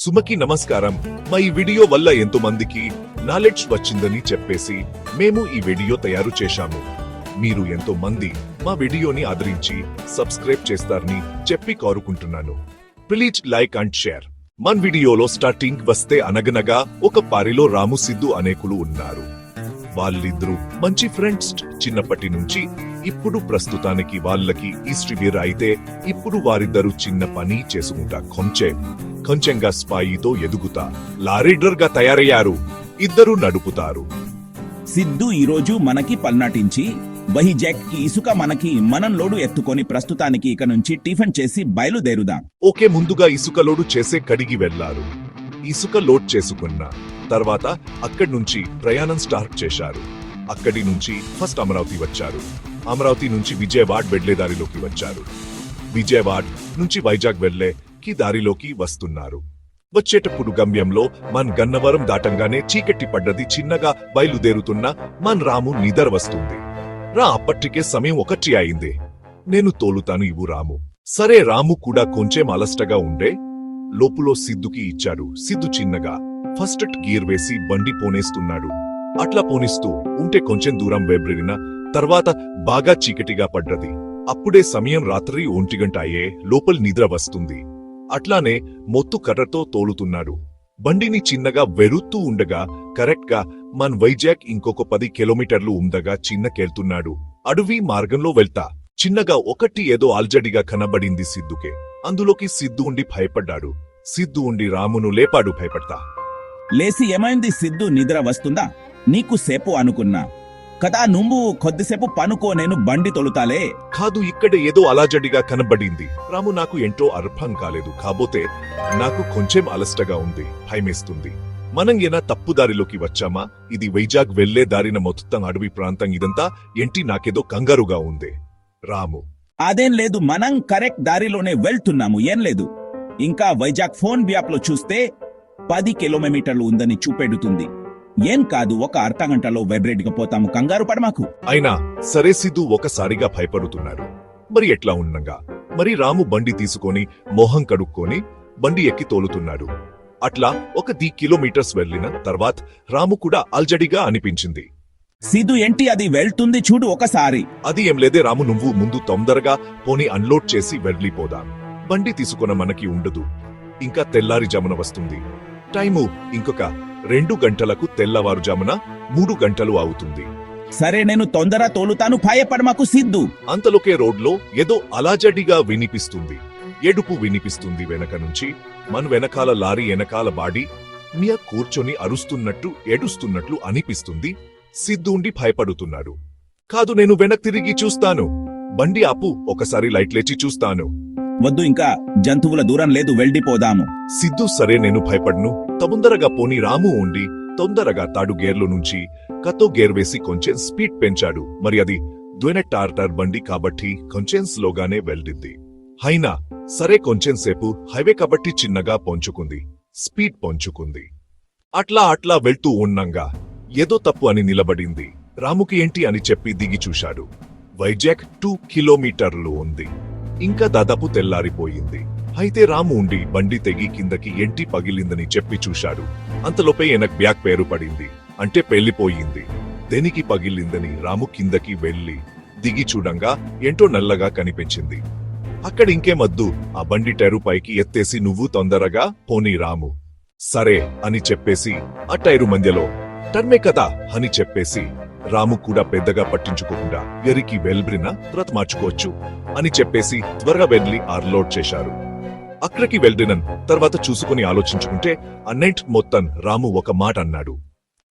సుమకి నమస్కారం. మా ఈ వీడియో వల్ల ఎంతో మందికి నాలెడ్జ్ వచ్చిందని చెప్పేసి మేము ఈ వీడియో తయారు చేశాము. మీరు ఎంతో మంది మా వీడియోని ఆదరించి సబ్స్క్రైబ్ చేస్తారని చెప్పి కోరుకుంటున్నాను. Please like and share. Mann వీడియోలో స్టార్టింగ్ వస్తే అనగనగా ఒక పారిలో రాము సిద్ధు అనేకులు ఉన్నారు. వాళ్ళిద్దరూ మంచి ఫ్రెండ్స్ చిన్నప్పటి నుంచి ఇప్పుడు ప్రస్తుతానికి వాళ్ళకి ఈస్ట్రివియర్ అయితే ఇప్పుడు వారిద్దరు చిన్న పని చేసుకుంటా కొంచెం కొంచెంగా స్పాయితో ఎదుగుతా. లారీడర్గా తయారయ్యారు. ఇద్దరు నడుపుతారు. సిద్ధు ఈరోజు మనకి పల్నాటించి వైజాగ్కి ఇసుక మనకి మనం లోడు ఎత్తుకొని ప్రస్తుతానికి ఇక నుంచి టిఫిన్ చేసి బయలుదేరుదాం. ఓకే ముందుగా ఇసుక లోడు చేసే కడిగి వెళ్ళారు ఇసుక లోడ్ చేసుకున్న తర్వాత అక్కడి నుంచి ప్రయాణం స్టార్ట్ చేశారు. అక్కడి నుంచి ఫస్ట్ అమరావతి వచ్చారు. అమరావతి నుంచి విజయవాడ వెళ్ళే దారిలోకి వచ్చారు. విజయవాడ నుంచి వైజాగ్ వెళ్ళే కి దారిలోకి వస్తున్నారు. వచ్చేటప్పుడు గమ్యంలో మన్ గన్నవరం దాటంగానే చీకటి పడ్డది చిన్నగా బయలుదేరుతున్న మన్ రాము నిదర్ వస్తుంది. రా అప్పటికే సమయం ఒకటి అయింది. నేను తోలుతాను ఇవు రాము. సరే రాము కూడా కొంచెం అలస్టగా ఉండే లోపులో సిద్ధుకి ఇచ్చాడు. సిద్ధు చిన్నగా ఫస్ట్ గీర్ వేసి బండి పోనేస్తున్నాడు. అట్లా పోనిస్తూ ఉంటే కొంచెం దూరం వెబ్రిన తర్వాత బాగా చీకటిగా పడ్డది అప్పుడే సమయం రాత్రి ఒంటిగంట అయ్యే లోపల నిద్ర వస్తుంది. అట్లానే మొత్తు కర్రతో తోలుతున్నాడు. బండిని చిన్నగా వెరుతూ ఉండగా కరెక్ట్గా మన్ వైజాగ్ ఇంకొక పది కిలోమీటర్లు ఉండగా చిన్నకెళ్తున్నాడు అడవి మార్గంలో వెళ్తా. చిన్నగా ఒకటి ఏదో అల్జడిగా కనబడింది సిద్ధుకే. అందులోకి సిద్ధు ఉండి భయపడ్డాడు. సిద్ధు ఉండి రామును లేపాడు భయపడతా. లేసి ఏమైంది సిద్ధు? నిద్ర వస్తుందా? నీకు సేపు అనుకున్నా. కదా నువ్వు కొద్దిసేపు పనుకో నేను బండి తొలుతాలే. కాదు ఇక్కడ ఏదో అలాజడిగా కనబడింది. రాము నాకు ఎంతో అర్థం కాలేదు కాబోతే నాకు కొంచెం అలస్టగా ఉంది భయమేస్తుంది. మనం ఏనా తప్పు దారిలోకి వచ్చామా? ఇది వైజాగ్ వెళ్ళే దారిన మొత్తం అడవి ప్రాంతం ఇదంతా ఏంటి నాకేదో కంగారుగా ఉంది. రాము. అదేం లేదు మనం కరెక్ట్ దారిలోనే వెళ్తున్నాము ఏం లేదు. ఇంకా వైజాగ్ ఫోన్ వ్యాప్లో చూస్తే పది కిలోమీటర్లు ఉందని చూపెడుతుంది. ఏం కాదు ఒక అర్ధ గంటలో వైబ్రేట్గా పోతాము. కంగారు పడమాకు అయినా సరే సిద్ధు ఒకసారిగా భయపడుతున్నాడు. మరి ఎట్లా ఉన్నగా మరి రాము బండి తీసుకొని మొహం కడుక్కొని బండి ఎక్కి తోలుతున్నాడు. అట్లా ఒక ది కిలోమీటర్స్ వెళ్ళిన తర్వాత రాము కూడా అల్జడిగా అనిపించింది. సిద్ధు ఏంటి అది? వెళ్తుంది చూడు ఒకసారి. అది ఏం లేదే రాము నువ్వు ముందు తొందరగా పోని అన్లోడ్ చేసి వెళ్ళిపోదాం. బండి తీసుకున్న మనకి ఉండదు. ఇంకా తెల్లారిజామున వస్తుంది. టైము ఇంకొక రెండు గంటలకు తెల్లవారుజామున మూడు గంటలు అవుతుంది సరే నేను తొందర తోలుతాను భయపడమాకు సిద్ధు. అంతలోకే రోడ్లో ఏదో అలాజడిగా వినిపిస్తుంది. ఏడుపు వినిపిస్తుంది వెనక నుంచి. మన వెనకాల లారీ వెనకాల బాడి. మియా కూర్చొని అరుస్తున్నట్టు ఏడుస్తున్నట్లు అనిపిస్తుంది. సిద్ధుండి భయపడుతున్నాడు. కాదు నేను వెనక్ తిరిగి చూస్తాను. బండి ఆపు ఒకసారి లైట్ లేచి చూస్తాను. వద్దు ఇంకా జంతువుల దూరం లేదు వెళ్ళిపోదాము సిద్ధు సరే నేను భయపడ్ను. తొందరగా పోని రాము ఉండి తొందరగా తాడు గేర్లు నుంచి కతో గేర్ వేసి కొంచెం స్పీడ్ పెంచాడు. మరి అది ద్వెన టార్టర్ బండి కాబట్టి కొంచెం స్లోగానే వెళ్ళింది. అయినా సరే కొంచెం సేపు హైవే కాబట్టి చిన్నగా పొంచుకుంది. స్పీడ్ పొంచుకుంది. అట్లా అట్లా వెళ్తూ ఉన్నంగా ఏదో తప్పు అని నిలబడింది. రాముకి ఏంటి అని చెప్పి దిగి చూశాడు. వైజాగ్ టూ కిలోమీటర్లు ఉంది. ఇంకా దాదాపు తెల్లారిపోయింది. అయితే రాము ఉండి బండి తెగి కిందకి ఎంటి పగిలిందని చెప్పి చూశాడు. అంతలోపే ఎనక్ బ్యాక్ పేరు పడింది. అంటే పెళ్ళిపోయింది దేనికి పగిలిందని రాము కిందకి వెళ్ళి దిగి చూడంగా ఏంటో నల్లగా కనిపించింది. అక్కడ ఇంకేమద్దు ఆ బండి టైరు పైకి ఎత్తేసి నువ్వు తొందరగా పోనీ రాము. సరే అని చెప్పేసి ఆ టైరు మధ్యలో టర్మే కదా అని చెప్పేసి రాము కూడా పెద్దగా పట్టించుకోకుండా ఎరికి వెల్బ్రిన త్రత్ మార్చుకోవచ్చు అని చెప్పేసి త్వరగా వెళ్ళి ఆర్లోడ్ చేశారు. అక్కడికి వెల్డ్రినన్ తర్వాత చూసుకుని ఆలోచించుకుంటే అన్నైట్ మొత్తం రాము ఒక మాట అన్నాడు.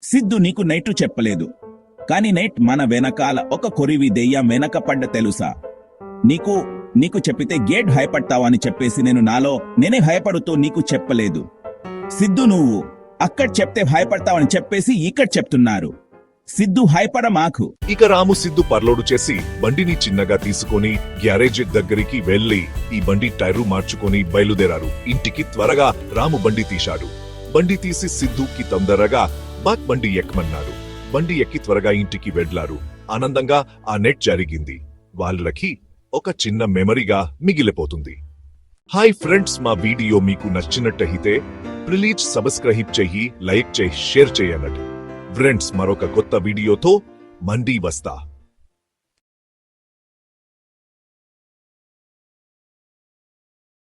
సిద్ధు నీకు నైట్ చెప్పలేదు. కాని నైట్ మన వెనకాల ఒక కొరివి దెయ్యం వెనక పడ్డ తెలుసా? నీకు నీకు చెప్పితే గేట్ భయపడతావని చెప్పేసి నేను నాలో నేనే భయపడుతూ నీకు చెప్పలేదు. సిద్ధు నువ్వు అక్కడ చెప్తే భయపడతావని చెప్పేసి ఇక్కడ చెప్తున్నారు. సిద్ధు హైపడ మాకు. ఇక రాము సిద్ధు పర్లోడు చేసి బండిని చిన్నగా తీసుకొని గ్యారేజ్ దగ్గరికి వెళ్ళి ఈ బండి టైరు మార్చుకొని బయలుదేరారు. ఇంటికి త్వరగా రాము బండి తీశాడు. బండి తీసి సిద్ధుకి తొందరగా బాక్ బండి ఎక్కమన్నాడు. బండి ఎక్కి త్వరగా ఇంటికి వెళ్ళారు. ఆనందంగా ఆ నెట్ జరిగింది. వాళ్ళకి ఒక చిన్న మెమరీగా మిగిలిపోతుంది. హాయ్ ఫ్రెండ్స్ మా వీడియో మీకు నచ్చినట్టయితే ప్లీజ్ సబ్స్క్రైబ్ చెయ్యి లైక్ చేయి షేర్ చేయనట్టు ఫ్రెండ్స్ మరొక కొత్త వీడియోతో మండి వస్తా.